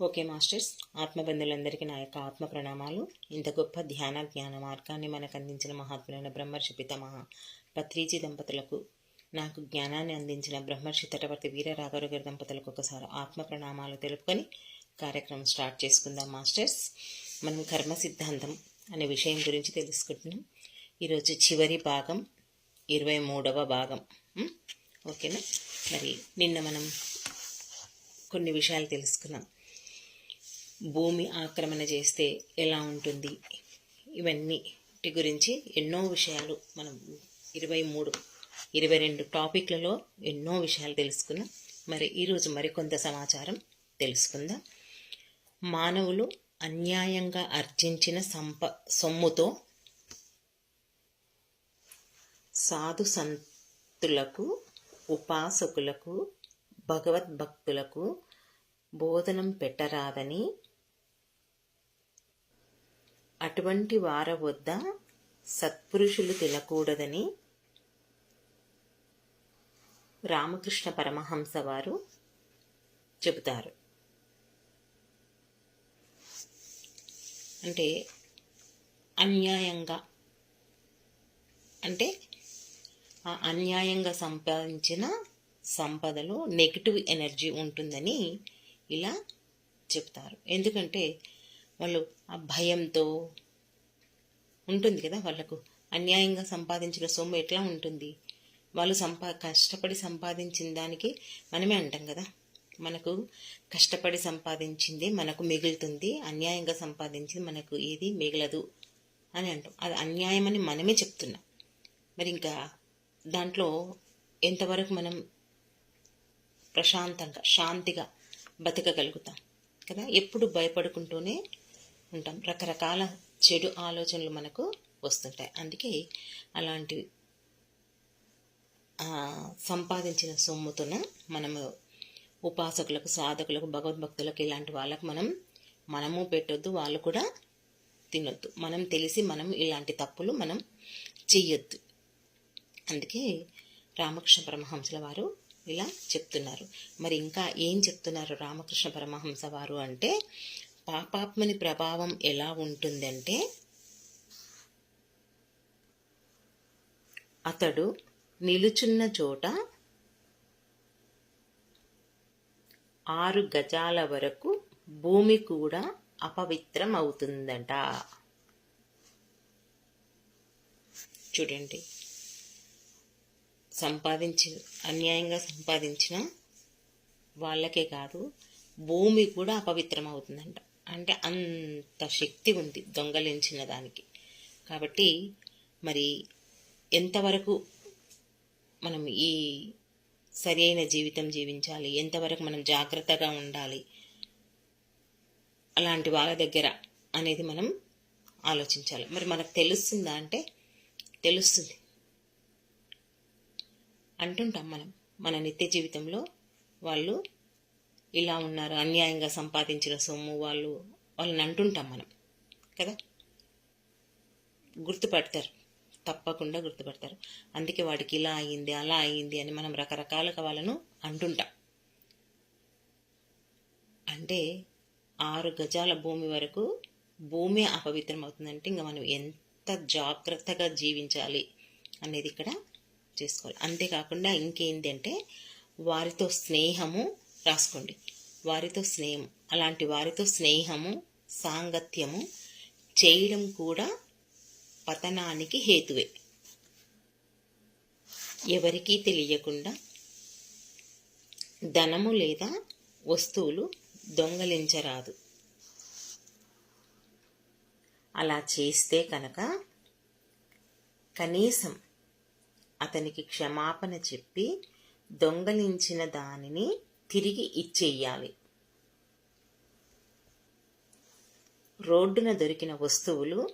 Okay masters. ఆత్మబంధువులందరికీ నా యొక్క ఆత్మ ప్రణామాలు. ఇంత గొప్ప ధ్యాన జ్ఞాన మార్గాన్ని మనకు అందించిన మహాత్ములైన బ్రహ్మర్షి పితమహ పత్రిజీ దంపతులకు నాకు జ్ఞానాన్ని అందించిన బ్రహ్మర్షి తటవర్తి వీర రాఘవ గారి దంపతులకు ఒకసారి ఆత్మ ప్రణామాలు తెలుపుకొని కార్యక్రమం స్టార్ట్ చేసుకుందాం మాస్టర్స్. మనం కర్మ సిద్ధాంతం అనే విషయం గురించి తెలుసుకుంటున్నాం. ఈరోజు చివరి భాగం ఇరవై మూడవ భాగం. ఓకేనా? మరి నిన్న మనం కొన్ని విషయాలు తెలుసుకున్నాం. భూమి ఆక్రమణ చేస్తే ఎలా ఉంటుంది? ఇవన్నీ గురించి ఎన్నో విషయాలు మనం ఇరవై మూడు ఇరవై రెండు టాపిక్లలో ఎన్నో విషయాలు తెలుసుకున్నాం. మరి ఈరోజు మరికొంత సమాచారం తెలుసుకుందాం. మానవులు అన్యాయంగా అర్జించిన సంప సొమ్ముతో సాధు సంతులకు ఉపాసకులకు భగవద్భక్తులకు బోధనం పెట్టరాదని అటువంటి వార వద్ద సత్పురుషులు తినకూడదని రామకృష్ణ పరమహంస వారు చెబుతారు. అంటే అన్యాయంగా అంటే ఆ అన్యాయంగా సంపాదించిన సంపదలో నెగిటివ్ ఎనర్జీ ఉంటుందని ఇలా చెప్తారు ఎందుకంటే వాళ్ళు ఆ భయంతో ఉంటుంది కదా వాళ్ళకు. అన్యాయంగా సంపాదించిన సొమ్ము ఎట్లా ఉంటుంది? వాళ్ళు సంపా కష్టపడి సంపాదించిన దానికి మనమే అంటాం కదా. మనకు కష్టపడి సంపాదించింది మనకు మిగులుతుంది అన్యాయంగా సంపాదించింది మనకు ఏది మిగలదు అని అంటాం. అది అన్యాయం అని మనమే చెప్తున్నాం. మరి ఇంకా దాంట్లో ఎంతవరకు మనం ప్రశాంతంగా శాంతిగా బతకగలుగుతాం కదా? ఎప్పుడు భయపడుకుంటూనే ఉంటాం రకరకాల చెడు ఆలోచనలు మనకు వస్తుంటాయి. అందుకే అలాంటి సంపాదించిన సొమ్ముతోన మనము ఉపాసకులకు సాధకులకు భగవద్భక్తులకు ఇలాంటి వాళ్ళకు మనం మనము పెట్టొద్దు వాళ్ళు కూడా తినొద్దు. మనం తెలిసి మనం ఇలాంటి తప్పులు మనం చెయ్యొద్దు. అందుకే రామకృష్ణ పరమహంసల వారు ఇలా చెప్తున్నారు. మరి ఇంకా ఏం చెప్తున్నారు రామకృష్ణ పరమహంస వారు అంటే పాపాత్మని ప్రభావం ఎలా ఉంటుందంటే అతడు నిలుచున్న చోట ఆరు గజాల వరకు భూమి కూడా అపవిత్రం అవుతుందట చూడండి. సంపాదించి అన్యాయంగా సంపాదించిన వాళ్ళకే కాదు భూమి కూడా అపవిత్రం అవుతుందంట అంటే అంత శక్తి ఉంది దొంగలించిన దానికి. కాబట్టి మరి ఎంతవరకు మనం ఈ సరైన జీవితం జీవించాలి? ఎంతవరకు మనం జాగ్రత్తగా ఉండాలి? అలాంటి వాళ్ళ దగ్గర అనేది మనం ఆలోచించాలి. మరి మనకు తెలుస్తుందా అంటే తెలుస్తుంది. అంటుంటాం మనం. మన నిత్య జీవితంలో వాళ్ళు ఇలా ఉన్నారు అన్యాయంగా సంపాదించిన సొమ్ము వాళ్ళు వాళ్ళని అంటుంటాం మనం కదా? గుర్తుపడతారు తప్పకుండా గుర్తుపడతారు. అందుకే వాడికి ఇలా అయ్యింది అలా అయ్యింది అని మనం రకరకాలుగా వాళ్ళను అంటుంటాం. అంటే ఆరు గజాల భూమి వరకు భూమి అపవిత్రం అవుతుందంటే ఇంకా మనం ఎంత జాగ్రత్తగా జీవించాలి అనేది ఇక్కడ చేసుకోవాలి. అంతేకాకుండా ఇంకేంటి అంటే వారితో స్నేహము రాసుకోండి. వారితో స్నేహం అలాంటి వారితో స్నేహము సాంగత్యము చేయడం కూడా పతనానికి హేతువే. ఎవరికీ తెలియకుండా ధనము లేదా వస్తువులు దొంగలించరాదు. అలా చేస్తే కనుక కనీసం అతనికి క్షమాపణ చెప్పి దొంగలించిన దానిని తిరిగి ఇచ్చేయాలి. రోడ్డున దొరికిన వస్తువులు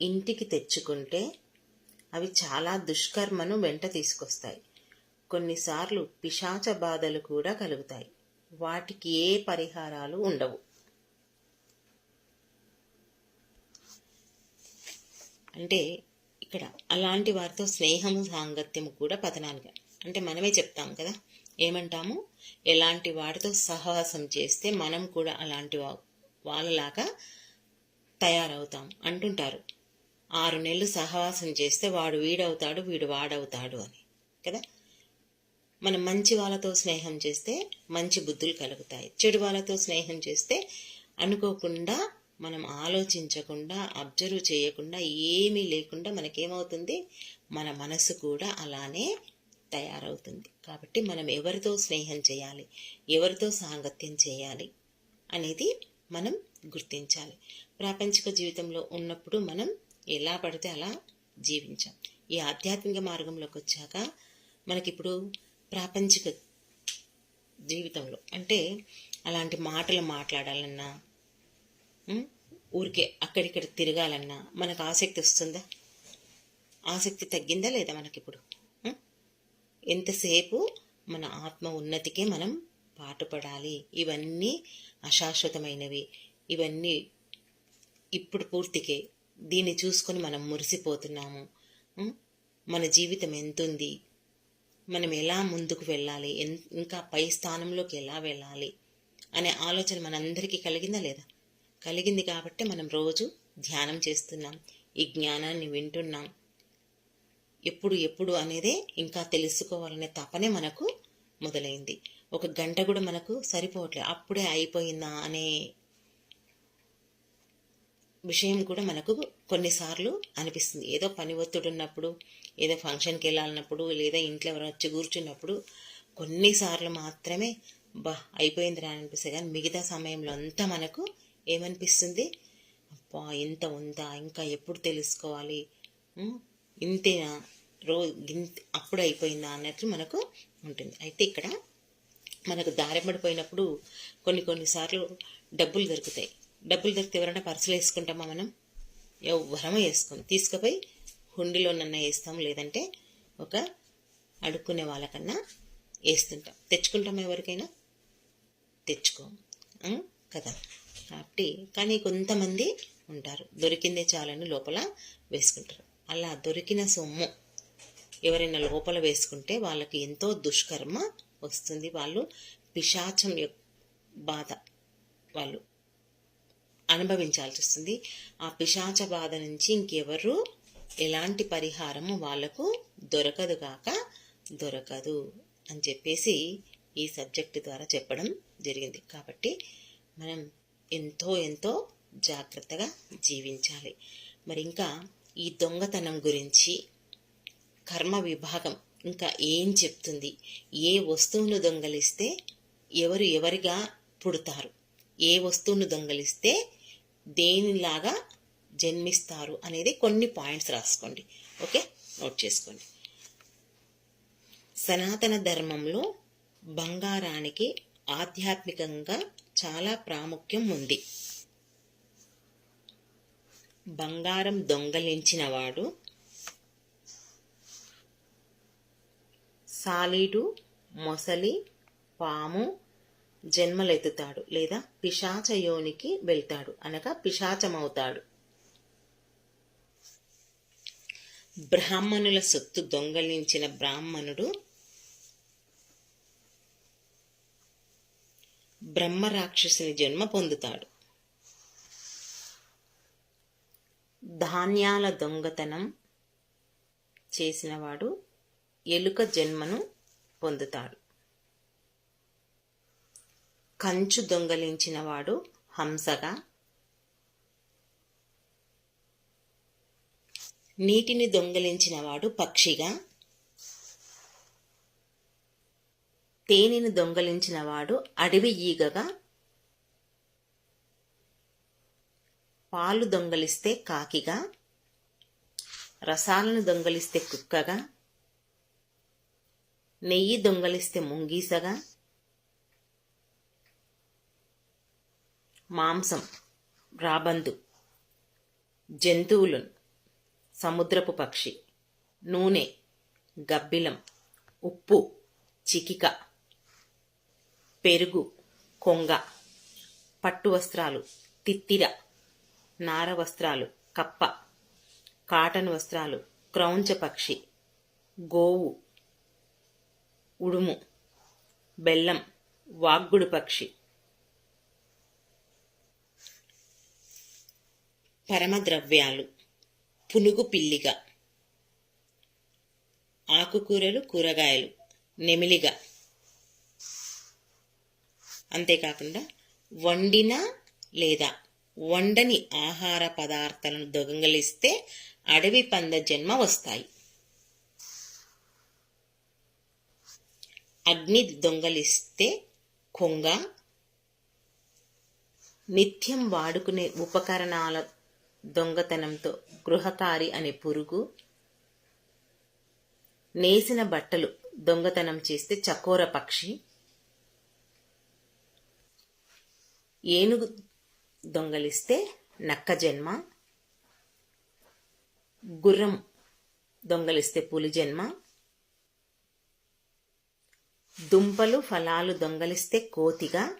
ఇంటికి తెచ్చుకుంటే అవి చాలా దుష్కర్మను వెంట తీసుకొస్తాయి. కొన్నిసార్లు పిశాచ బాధలు కూడా కలుగుతాయి. వాటికి ఏ పరిహారాలు ఉండవు. అంటే ఇక్కడ అలాంటి వారితో స్నేహము సాంగత్యము కూడా పతనానికి అంటే మనమే చెప్తాం కదా ఏమంటాము? ఎలాంటి వాటితో సహవాసం చేస్తే మనం కూడా అలాంటి వాళ్ళలాగా తయారవుతాం అంటుంటారు. ఆరు నెలలు సహవాసం చేస్తే వాడు వీడవుతాడు వీడు వాడవుతాడు అని కదా? మనం మంచి వాళ్ళతో స్నేహం చేస్తే మంచి బుద్ధులు కలుగుతాయి. చెడు వాళ్ళతో స్నేహం చేస్తే అనుకోకుండా మనం ఆలోచించకుండా అబ్జర్వ్ చేయకుండా ఏమీ లేకుండా మనకేమవుతుంది? మన మనసు కూడా అలానే తయారవుతుంది. కాబట్టి మనం ఎవరితో స్నేహం చేయాలి? ఎవరితో సాంగత్యం చేయాలి? అనేది మనం గుర్తించాలి. ప్రాపంచిక జీవితంలో ఉన్నప్పుడు మనం ఎలా పడితే అలా జీవించాం. ఈ ఆధ్యాత్మిక మార్గంలోకి వచ్చాక మనకిప్పుడు ప్రాపంచిక జీవితంలో అంటే అలాంటి మాటలు మాట్లాడాలన్నా ఊరికే అక్కడిక్కడ తిరగాలన్నా మనకు ఆసక్తి వస్తుందా? ఆసక్తి తగ్గిందా లేదా మనకిప్పుడు? ఎంతసేపు మన ఆత్మ ఉన్నతికే మనం పాటుపడాలి? ఇవన్నీ అశాశ్వతమైనవి. ఇవన్నీ ఇప్పుడు పూర్తికే దీన్ని చూసుకొని మనం మురిసిపోతున్నాము. మన జీవితం ఎంతుంది? మనం ఎలా ముందుకు వెళ్ళాలి? ఎన్- ఇంకా పై స్థానంలోకి ఎలా వెళ్ళాలి? అనే ఆలోచన మనందరికీ కలిగిందా లేదా? కలిగింది కాబట్టి మనం రోజు ధ్యానం చేస్తున్నాం. ఈ జ్ఞానాన్ని వింటున్నాం. ఎప్పుడు ఎప్పుడు అనేదే ఇంకా తెలుసుకోవాలనే తపనే మనకు మొదలైంది. ఒక గంట కూడా మనకు సరిపోవట్లేదు అప్పుడే అయిపోయిందా అనే విషయం కూడా మనకు కొన్నిసార్లు అనిపిస్తుంది. ఏదో పని ఒత్తిడి ఉన్నప్పుడు ఏదో ఫంక్షన్కి వెళ్ళాలన్నప్పుడు లేదా ఇంట్లో ఎవరు వచ్చి కూర్చున్నప్పుడు కొన్నిసార్లు మాత్రమే బా అయిపోయిందిరా రా అనిపిస్తుంది కానీ మిగతా సమయంలో అంతా మనకు ఏమనిపిస్తుంది? అబ్బా ఇంత ఉందా? ఇంకా ఎప్పుడు తెలుసుకోవాలి? ఇంతేనా? రోజు ఇంత అప్పుడు అయిపోయిందా అన్నట్లు మనకు ఉంటుంది. అయితే ఇక్కడ మనకు దారింపడిపోయినప్పుడు కొన్ని కొన్నిసార్లు డబ్బులు దొరుకుతాయి. డబ్బులు దొరికితే ఎవరైనా పర్సులు వేసుకుంటామా మనం? ఎవ్వరము వేసుకోం తీసుకుపోయి హుండీలోనన్నా వేస్తాం లేదంటే ఒక అడుక్కునే వాళ్ళకన్నా వేస్తుంటాం. తెచ్చుకుంటాం ఎవరికైనా? తెచ్చుకో కదా. కాబట్టి కానీ కొంతమంది ఉంటారు. దొరికిందే చాలని లోపల వేసుకుంటారు. అలా దొరికిన సొమ్ము ఎవరైనా లోపల వేసుకుంటే వాళ్ళకి ఎంతో దుష్కర్మ వస్తుంది వాళ్ళు పిశాచం యొక్క బాధ వాళ్ళు అనుభవించాల్సి వస్తుంది ఆ పిశాచ బాధ నుంచి ఇంకెవరు ఎలాంటి పరిహారము వాళ్ళకు దొరకదు కాక దొరకదు అని చెప్పేసి ఈ సబ్జెక్టు ద్వారా చెప్పడం జరిగింది. కాబట్టి మనం ఎంతో ఎంతో జాగ్రత్తగా జీవించాలి. మరి ఇంకా ఈ దొంగతనం గురించి కర్మ విభాగం ఇంకా ఏం చెప్తుంది? ఏ వస్తువును దొంగలిస్తే ఎవరు ఎవరిగా పుడతారు? ఏ వస్తువును దొంగలిస్తే దేనిలాగా జన్మిస్తారు అనేది కొన్ని పాయింట్స్ రాసుకోండి. ఓకే? నోట్ చేసుకోండి. సనాతన ధర్మంలో బంగారానికి ఆధ్యాత్మికంగా చాలా ప్రాముఖ్యం ఉంది. బంగారం దొంగలించినవాడు సాలీడు మొసలి పాము జన్మలెత్తుతాడు లేదా పిశాచ యోనికి వెళ్తాడు అనగా పిశాచమవుతాడు. బ్రాహ్మణుల సొత్తు దొంగలించిన బ్రాహ్మణుడు బ్రహ్మరాక్షసుని జన్మ పొందుతాడు. ధాన్యాల దొంగతనం చేసినవాడు ఎలుక జన్మను పొందుతాడు. కంచు దొంగలించినవాడు హంసగా నీటిని దొంగలించినవాడు పక్షిగా తేనెను దొంగలించినవాడు అడవి ఈగగా పాలు దొంగలిస్తే కాకిగా రసాలను దొంగలిస్తే కుక్కగా నెయ్యి దొంగలిస్తే ముంగీసగా? మాంసం రాబందు జంతువులను సముద్రపు పక్షి నూనె గబ్బిలం ఉప్పు చికిక పెరుగు కొంగ పట్టు వస్త్రాలు తిత్తిర నార వస్త్రాలు కప్ప కాటన్ వస్త్రాలు క్రౌంచ పక్షి గోవు ఉడుము బెల్లం వాగ్గుడు పక్షి. పరమద్రవ్యాలు పునుగు పిల్లిగా. ఆకుకూరలు కూరగాయలు నెమిలిగా. అంతేకాకుండా వండిన లేదా వండని ఆహార పదార్థాలను దొంగలిస్తే అడవి పంద జన్మ వస్తాయి. అగ్ని దొంగలిస్తే కొంగ నిత్యం వాడుకునే ఉపకరణాల దొంగతనంతో గృహకారి అనే పురుగు నేసిన బట్టలు దొంగతనం చేస్తే చకోర పక్షి ఏనుగు దొంగలిస్తే నక్క జన్మ గుర్రం దొంగలిస్తే పులి జన్మ దుంపలు ఫలాలు దొంగలిస్తే కోతిగా.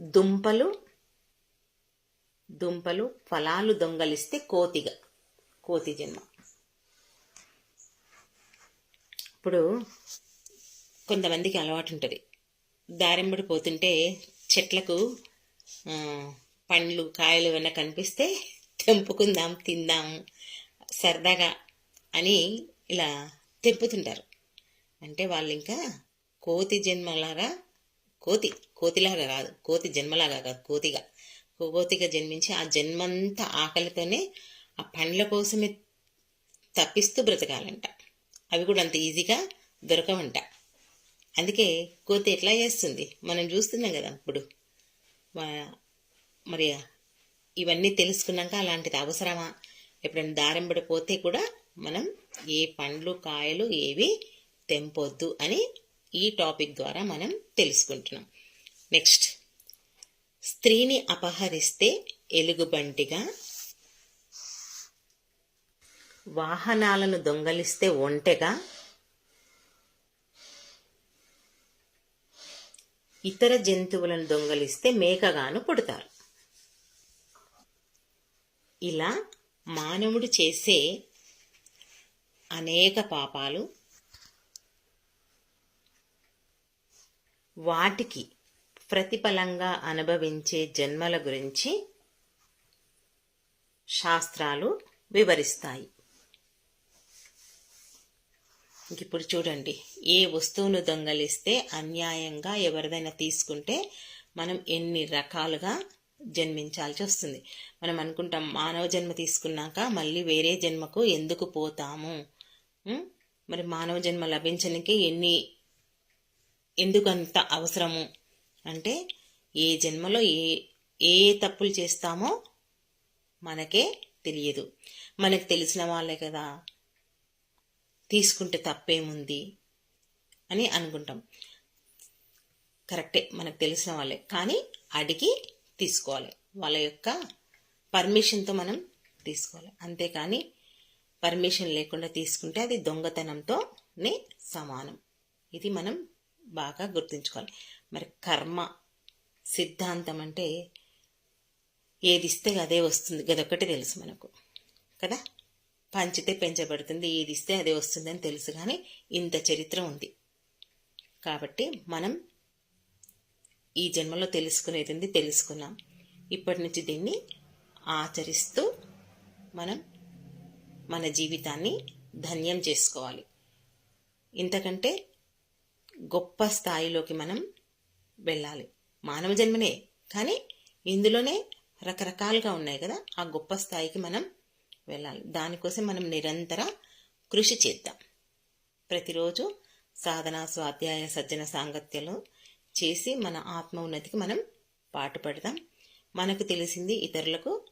దుంపలు దుంపలు ఫలాలు దొంగలిస్తే కోతిగా. కోతి జన్మ. ఇప్పుడు కొంతమందికి అలవాటు ఉంటుంది దారింబడి పోతుంటే చెట్లకు పండ్లు కాయలు ఏమైనా కనిపిస్తే తెంపుకుందాం తిందాం సరదాగా అని ఇలా తెంపుతుంటారు. అంటే వాళ్ళు ఇంకా కోతి జన్మలాగా కోతి కోతిలాగా కాదు కోతి జన్మలాగా కాదు కోతిగా. కోతిగా జన్మించి ఆ జన్మంతా ఆకలితోనే ఆ పండ్ల కోసమే తప్పిస్తూ బ్రతకాలంట. అవి కూడా అంత ఈజీగా దొరకవంట. అందుకే కోతి ఎట్లా చేస్తుంది? మనం చూస్తున్నాం కదా ఇప్పుడు. మరి ఇవన్నీ తెలుసుకున్నాక అలాంటిది అవసరమా? ఎప్పుడైనా దారం పడిపోతే కూడా మనం ఏ పండ్లు కాయలు ఏవి తెంపొద్దు అని ఈ టాపిక్ ద్వారా మనం తెలుసుకుంటున్నాం. నెక్స్ట్ స్త్రీని అపహరిస్తే ఎలుగుబంటిగా వాహనాలను దొంగలిస్తే ఒంటెగా ఇతర జంతువులను దొంగలిస్తే మేకగాను పుడతారు. ఇలా మానవుడు చేసే అనేక పాపాలు వాటికి ప్రతిఫలంగా అనుభవించే జన్మల గురించి శాస్త్రాలు వివరిస్తాయి. ఇప్పుడు చూడండి. ఏ వస్తువును దొంగలిస్తే అన్యాయంగా ఎవరిదైనా తీసుకుంటే మనం ఎన్ని రకాలుగా జన్మించాల్సి వస్తుంది. మనం అనుకుంటాం మానవ జన్మ తీసుకున్నాక మళ్ళీ వేరే జన్మకు ఎందుకు పోతాము? మరి మానవ జన్మ లభించడానికి ఎన్ని ఎందుకంత అవసరము? అంటే ఏ జన్మలో ఏ ఏ తప్పులు చేస్తామో మనకే తెలియదు. మనకు తెలిసిన వాళ్ళే కదా. తీసుకుంటే తప్పేముంది అని అనుకుంటాం. కరెక్టే మనకు తెలిసిన వాళ్ళే. కానీ అడిగి తీసుకోవాలి. వాళ్ళ యొక్క పర్మిషన్తో మనం తీసుకోవాలి. అంతేకాని పర్మిషన్ లేకుండా తీసుకుంటే అది దొంగతనంతోనే సమానం. ఇది మనం బాగా గుర్తుంచుకోవాలి. మరి కర్మ సిద్ధాంతం అంటే ఏది ఇస్తే అదే వస్తుంది. గదొక్కటి తెలుసు మనకు కదా? పంచితే పెంచబడుతుంది ఏది ఇస్తే అదే వస్తుందని తెలుసు. కానీ ఇంత చరిత్ర ఉంది. కాబట్టి మనం ఈ జన్మలో తెలుసుకునేది ఉంది తెలుసుకున్నాం. ఇప్పటి నుంచి దీన్ని ఆచరిస్తూ మనం మన జీవితాన్ని ధన్యం చేసుకోవాలి. ఇంతకంటే గొప్ప స్థాయిలోకి మనం వెళ్ళాలి. మానవ జన్మనే కానీ ఇందులోనే రకరకాలుగా ఉన్నాయి కదా ఆ గొప్ప స్థాయికి మనం వెళ్ళాలి. దానికోసం మనం నిరంతర కృషి చేద్దాం. ప్రతిరోజు సాధన స్వాధ్యాయ సజ్జన సాంగత్యలు చేసి మన ఆత్మ ఉన్నతికి మనం పాటుపడదాం మనకు తెలిసింది ఇతరులకు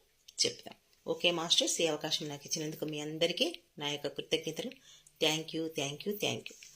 చెప్తాం ఓకే మాస్టర్స్ ఈ అవకాశం నాకు ఇచ్చినందుకు మీ అందరికీ నా యొక్క కృతజ్ఞతలు. Thank you thank you thank you.